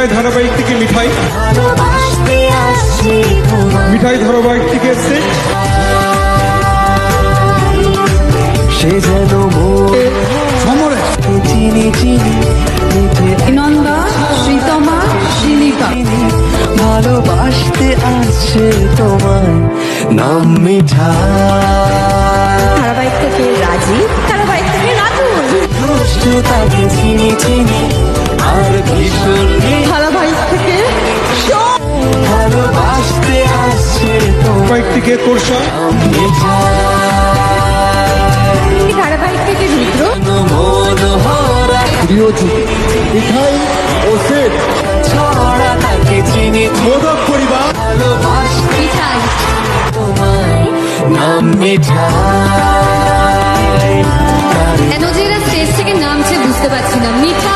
মিঠাই ধারাবাহিক থেকে মিঠাই। ভালোবাসতে আসছি মিঠাই ধারাবাহিক থেকে এসছে। সে যেন চিনি চিনি নন্দা শ্রীতমা শিলিকা। ভালোবাসতে আসছে তোমায়। নাম মিঠা। ধারাবাহিক থেকে রাজি ধারাবাহিক থেকে দুষ্ট তাকে চিনি চিনি থেকে তোরসা ধারাবাহিক থেকে রুদ্র মনোহরা মিঠাই ও সেট ছড়া তাকে চিনি মোদক পরিবার। মিঠাই নাম মিঠাই। কেন যে স্টেজ থেকে নামছে বুঝতে পারছি না। মিঠাই